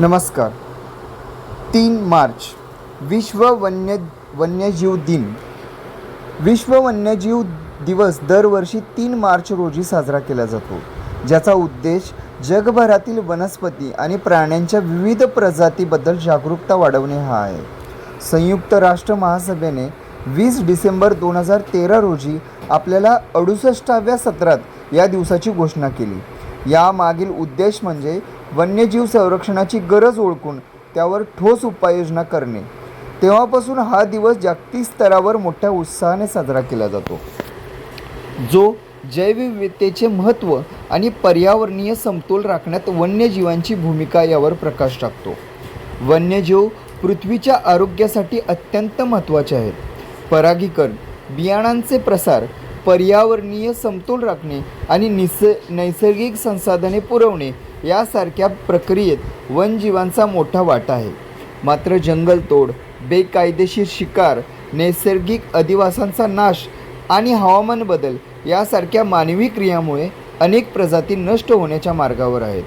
नमस्कार. तीन मार्च विश्व वन्य वन्यजीव दिन. विश्व वन्यजीव दिवस दरवर्षी तीन मार्च रोजी साजरा केला जातो ज्याचा उद्देश जगभरातील वनस्पती आणि प्राण्यांच्या विविध प्रजातीबद्दल जागरूकता वाढवणे हा आहे. संयुक्त राष्ट्र महासभेने वीस डिसेंबर दोन हजार तेरा रोजी आपल्याला अडुसष्टाव्या सत्रात या दिवसाची घोषणा केली. यामागील उद्देश म्हणजे वन्यजीव संरक्षणाची गरज ओळखून त्यावर ठोस उपाययोजना करणे. तेव्हापासून हा दिवस जागतिक स्तरावर मोठ्या उत्साहाने साजरा केला जातो. जो जैवविविधतेचे महत्त्व आणि पर्यावरणीय समतोल राखण्यात वन्यजीवांची भूमिका यावर प्रकाश टाकतो. वन्यजीव पृथ्वीच्या आरोग्यासाठी अत्यंत महत्त्वाचे आहेत. परागीकरण बियाणांचे प्रसार पर्यावरणीय समतोल राखणे आणि निस नैसर्गिक संसाधने पुरवणे यासारख्या प्रक्रियेत वनजीवांचा मोठा वाटा आहे. मात्र जंगलतोड बेकायदेशीर शिकार नैसर्गिक अधिवासांचा नाश आणि हवामान बदल यासारख्या मानवी क्रियामुळे अनेक प्रजाती नष्ट होण्याच्या मार्गावर आहेत.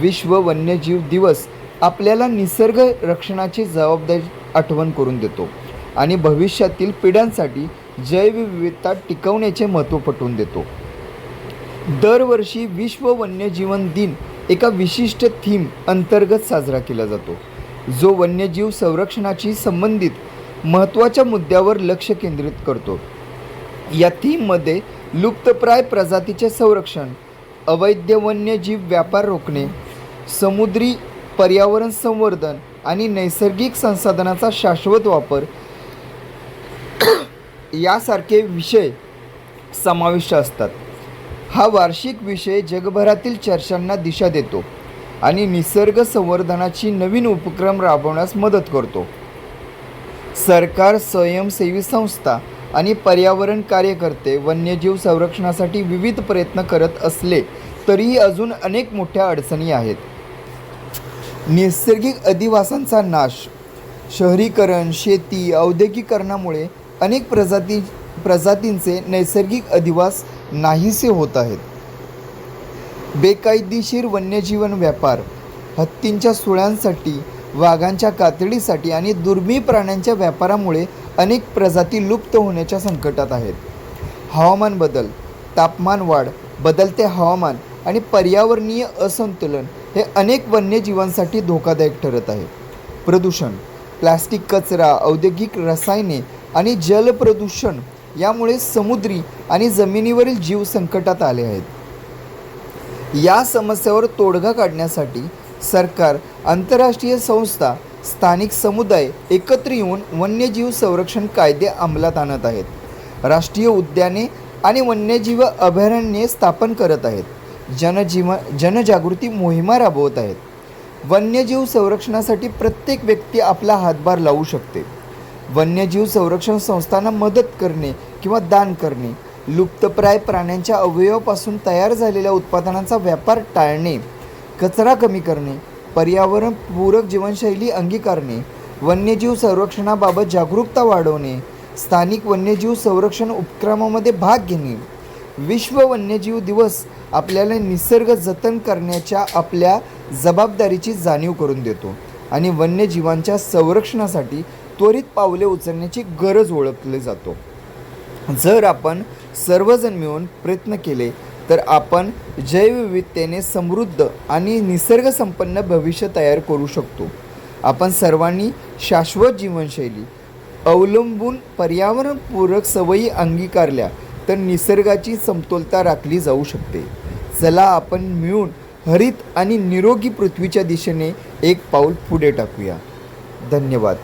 विश्व वन्यजीव दिवस आपल्याला निसर्ग रक्षणाची जबाबदारी आठवण करून देतो आणि भविष्यातील पिढ्यांसाठी जैवविविधता टिकवण्याचे महत्त्व पटवून देतो. दरवर्षी विश्व वन्यजीवन दिन एका विशिष्ट थीम अंतर्गत साजरा केला जातो. जो वन्यजीव संरक्षणाशी संबंधित महत्त्वाच्या मुद्द्यावर लक्ष केंद्रित करतो. या थीममध्ये लुप्तप्राय प्रजातीचे संरक्षण अवैध वन्यजीव व्यापार रोखणे समुद्री पर्यावरण संवर्धन आणि नैसर्गिक संसाधनाचा शाश्वत वापर यासारखे विषय समाविष्ट असतात. हा वार्षिक विषय जगभरातील चर्चांना दिशा देतो आणि निसर्ग संवर्धनाची नवीन उपक्रम राबवण्यास मदत करतो. सरकार स्वयंसेवी संस्था आणि पर्यावरण कार्यकर्ते वन्यजीव संरक्षणासाठी विविध प्रयत्न करत असले तरीही अजून अनेक मोठ्या अडचणी आहेत. नैसर्गिक अधिवासांचा नाश शहरीकरण शेती औद्योगिकरणामुळे अनेक प्रजाती प्रजातींचे नैसर्गिक अधिवास नाहीसे होत आहेत. बेकायदेशीर वन्यजीवन व्यापार हत्तींच्या सुळ्यांसाठी वाघांच्या कातडीसाठी आणि दुर्मिळ प्राण्यांच्या व्यापारामुळे अनेक प्रजाती लुप्त होण्याच्या संकटात आहेत. हवामान बदल तापमान वाढ बदलते हवामान आणि पर्यावरणीय असंतुलन हे अनेक वन्यजीवांसाठी धोकादायक ठरत आहे. प्रदूषण प्लास्टिक कचरा औद्योगिक रसायने आणि जलप्रदूषण यामुळे समुद्री आणि जमिनीवरील जीव संकटात आले आहेत. या समस्यावर तोडगा काढण्यासाठी सरकार आंतरराष्ट्रीय संस्था स्थानिक समुदाय एकत्र येऊन वन्यजीव संरक्षण कायदे अंमलात आणत आहेत. राष्ट्रीय उद्याने आणि वन्यजीव अभयारण्ये स्थापन करत आहेत. जनजीव जनजागृती मोहिमा राबवत आहेत. वन्यजीव संरक्षणासाठी प्रत्येक व्यक्ती आपला हातभार लावू शकते. वन्यजीव संरक्षण संस्थांना मदत करणे किंवा दान करणे लुप्तप्राय प्राण्यांच्या अवयवापासून तयार झालेल्या उत्पादनांचा व्यापार टाळणे कचरा कमी करणे पर्यावरणपूरक जीवनशैली अंगीकारणे वन्यजीव संरक्षणाबाबत जागरूकता वाढवणे स्थानिक वन्यजीव संरक्षण उपक्रमामध्ये भाग घेणे. विश्व वन्यजीव दिवस आपल्याला निसर्ग जतन करण्याच्या आपल्या जबाबदारीची जाणीव करून देतो आणि वन्यजीवांच्या संरक्षणासाठी त्वरित पावले उचलण्याची गरज ओळखली जातो. जर आपण सर्वजण मिळून प्रयत्न केले तर आपण जैवविविधतेने समृद्ध आणि निसर्गसंपन्न भविष्य तयार करू शकतो. आपण सर्वांनी शाश्वत जीवनशैली अवलंबून पर्यावरणपूरक सवयी अंगीकारल्या तर निसर्गाची समतोलता राखली जाऊ शकते. चला आपण मिळून हरित आणि निरोगी पृथ्वीच्या दिशेने एक पाऊल पुढे टाकूया. धन्यवाद.